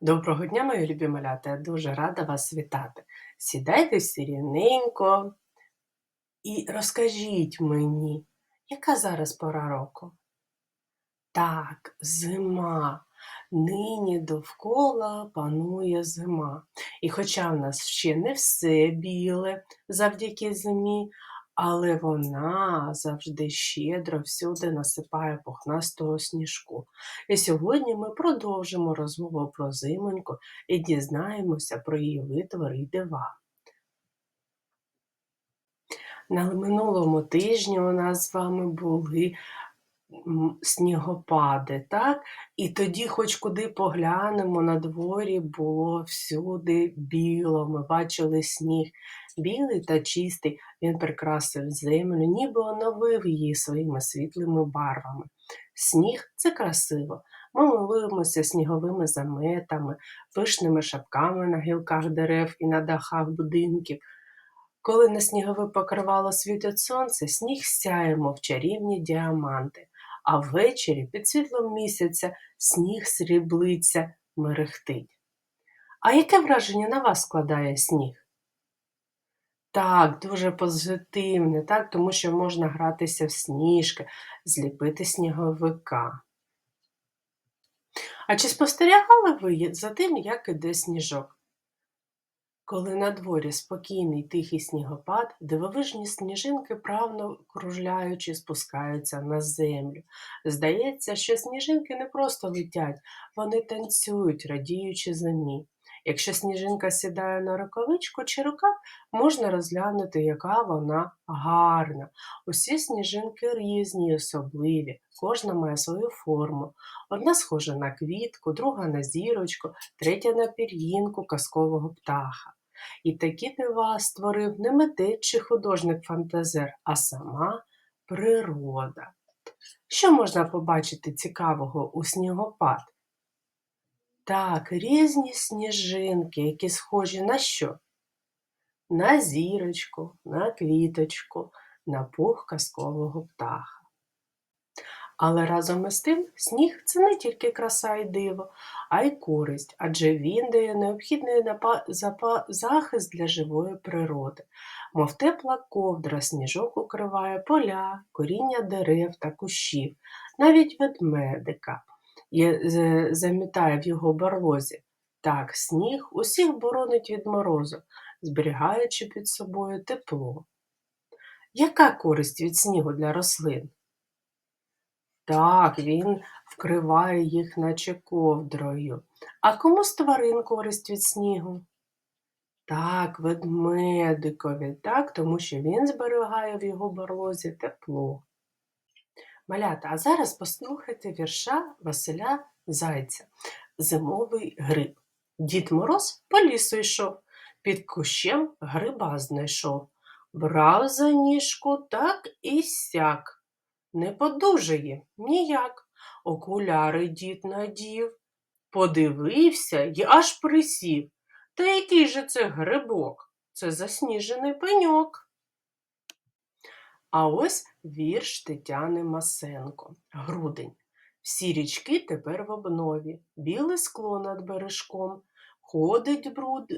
Доброго дня, мої любі малята! Я дуже рада вас вітати. Сідайте всі рівненько і розкажіть мені, яка зараз пора року? Так, зима. Нині довкола панує зима. І хоча в нас ще не все біле завдяки зимі, але вона завжди щедро всюди насипає пухнастого сніжку. І сьогодні ми продовжимо розмову про зимоньку і дізнаємося про її витвори і дива. На минулому тижні у нас з вами були снігопади, так? І тоді, хоч куди поглянемо, на дворі було всюди біло. Ми бачили сніг білий та чистий, він прикрасив землю, ніби оновив її своїми світлими барвами. Сніг це красиво. Ми милуємося сніговими заметами, пишними шапками на гілках дерев і на дахах будинків. Коли на снігове покривало світить сонце, сніг сяє, мов чарівні діаманти, а ввечері під світлом місяця сніг сріблиться, мерехтить. А яке враження на вас складає сніг? Так, дуже позитивне, так, тому що можна гратися в сніжки, зліпити сніговика. А чи спостерігали ви за тим, як іде сніжок? Коли на дворі спокійний тихий снігопад, дивовижні сніжинки, правно кружляючи, спускаються на землю. Здається, що сніжинки не просто летять, вони танцюють, радіючи зимі. Якщо сніжинка сідає на рукавичку чи рукав, можна розглянути, яка вона гарна. Усі сніжинки різні особливі, кожна має свою форму. Одна схожа на квітку, друга на зірочку, третя на пір'їнку казкового птаха. І такі дива створив не митець чи художник-фантазер, а сама природа. Що можна побачити цікавого у снігопад? Так, різні сніжинки, які схожі на що? На зірочку, на квіточку, на пух казкового птаха. Але разом із тим сніг це не тільки краса і диво, а й користь, адже він дає необхідний захист для живої природи. Мов тепла ковдра, сніжок укриває поля, коріння дерев та кущів, навіть ведмедика з- замітає в його барлозі. Так, сніг усіх боронить від морозу, зберігаючи під собою тепло. Яка користь від снігу для рослин? Так, він вкриває їх, наче ковдрою. А кому з тварин користь від снігу? Так, ведмедикові, так, тому що він зберігає в його барлозі тепло. Малята, а зараз послухайте вірша Василя Зайця Зимовий гриб. Дід Мороз по лісу йшов, під кущем гриба знайшов. Брав за ніжку так і сяк. Не подужає ніяк. Окуляри дід надів, подивився й аж присів. Та який же це грибок? Це засніжений пеньок. А ось вірш Тетяни Масенко. Грудень. Всі річки тепер в обнові, біле скло над бережком. Ходить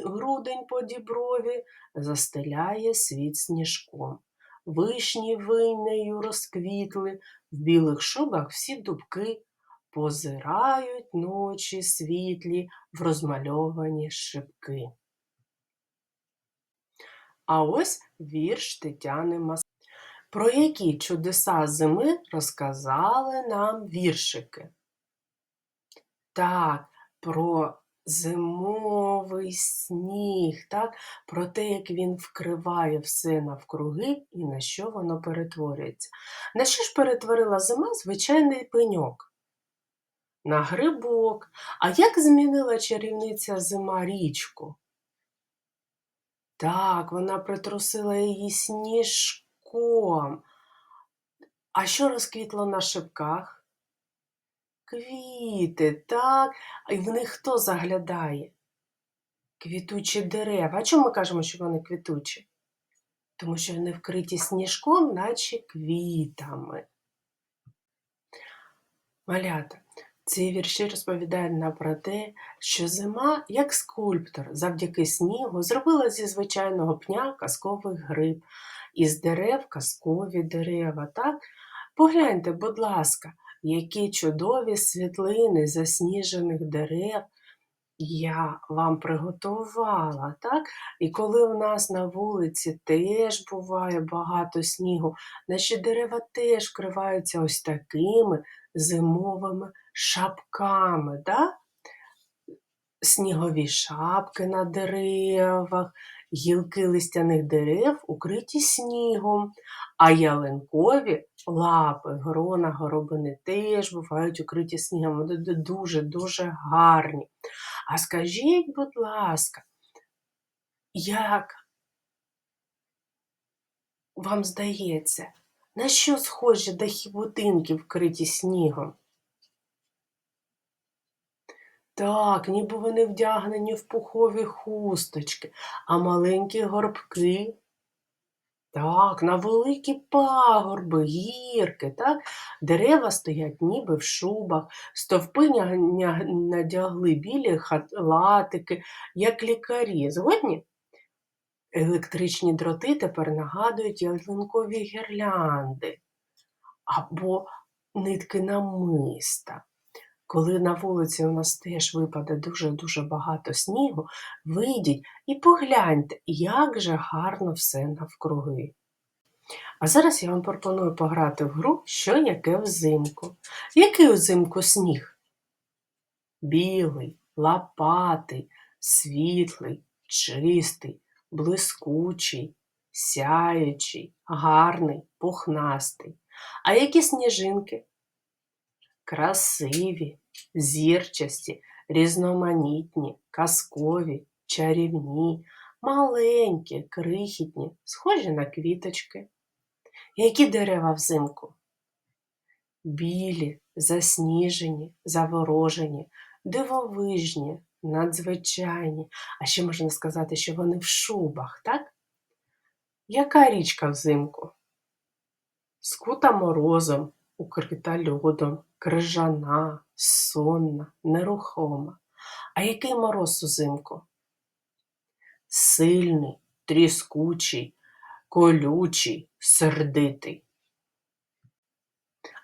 грудень по діброві, застеляє світ сніжком. Вишні винею розквітли, в білих шубах всі дубки, позирають ночі світлі в розмальовані шибки. А ось вірш Тетяни Масенко. Про які чудеса зими розказали нам віршики? Так, про зимовий сніг, так, про те, як він вкриває все навкруги і на що воно перетворюється. На що ж перетворила зима звичайний пеньок? На грибок. А як змінила чарівниця зима річку? Так, вона притрусила її сніжком. А що розквітло на шипках? Квіти, так. А в них хто заглядає? Квітучі дерева. А чому ми кажемо, що вони квітучі? Тому що вони вкриті сніжком, наче квітами. Малята, Ці вірші розповідають нам про те, що зима, як скульптор, завдяки снігу, зробила зі звичайного пня казковий гриб, із дерев казкові дерева. Так? Погляньте, будь ласка, які чудові світлини засніжених дерев я вам приготувала, так? І коли в нас на вулиці теж буває багато снігу, наші дерева теж вкриваються ось такими зимовими шапками. Да? Снігові шапки на деревах, гілки листяних дерев укриті снігом, а ялинкові лапи, грона, горобини теж бувають укриті снігом. Вони дуже-дуже гарні. А скажіть, будь ласка, як вам здається, на що схожі дахи будинків вкриті снігом? Так, ніби вони вдягнені в пухові хусточки, а маленькі горбки. Так, на великі пагорби, гірки, так? Дерева стоять ніби в шубах, стовпи надягли білі халатики, як лікарі. Згодні? Електричні дроти тепер нагадують ялинкові гірлянди або нитки намиста. Коли на вулиці у нас теж випаде дуже-дуже багато снігу, вийдіть і погляньте, як же гарно все навкруги. А зараз я вам пропоную пограти в гру, що яке взимку. Який взимку сніг? Білий, лопатий, світлий, чистий, блискучий, сяючий, гарний, пухнастий. А які сніжинки? Красиві, зірчасті, різноманітні, казкові, чарівні, маленькі, крихітні, схожі на квіточки. Які дерева взимку? Білі, засніжені, заворожені, дивовижні, надзвичайні. А ще можна сказати, що вони в шубах, так? Яка річка взимку? Скута морозом, укрита льодом, крижана, сонна, нерухома. А який мороз узимку? Сильний, тріскучий, колючий, сердитий.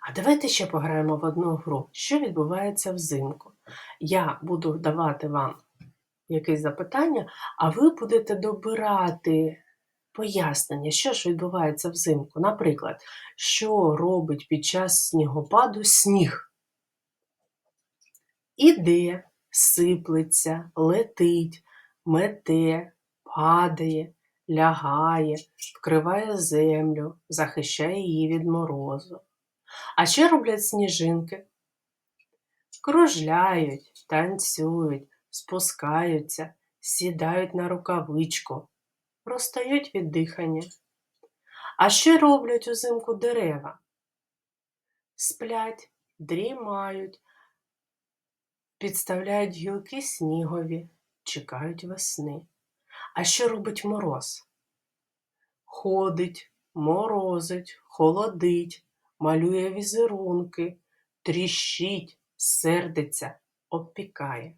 А давайте ще пограємо в одну гру, що відбувається взимку. Я буду давати вам якесь запитання, а ви будете добирати пояснення, що ж відбувається взимку. Наприклад, що робить під час снігопаду сніг? Іде, сиплеться, летить, мете, падає, лягає, вкриває землю, захищає її від морозу. А що роблять сніжинки? Кружляють, танцюють, спускаються, сідають на рукавичку, розстають від дихання. А що роблять узимку дерева? Сплять, дрімають, підставляють гілки снігові, чекають весни. А що робить мороз? Ходить, морозить, холодить, малює візерунки, тріщить, сердиться, обпікає.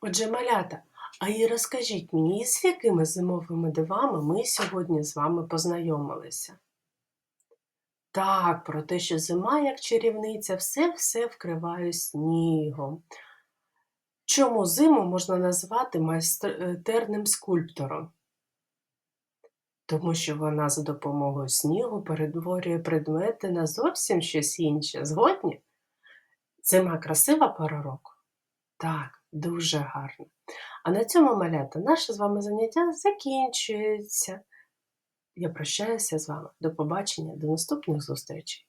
Отже, малята, а і розкажіть мені, з якими зимовими дивами ми сьогодні з вами познайомилися? Так, про те, що зима, як чарівниця, все-все вкриває снігом. Чому зиму можна назвати майстерним скульптором? Тому що вона за допомогою снігу перетворює предмети на зовсім щось інше. Згодні? Зима красива пора року? Так, дуже гарно. А на цьому малята наше з вами заняття закінчується. Я прощаюся з вами. До побачення, до наступних зустрічей!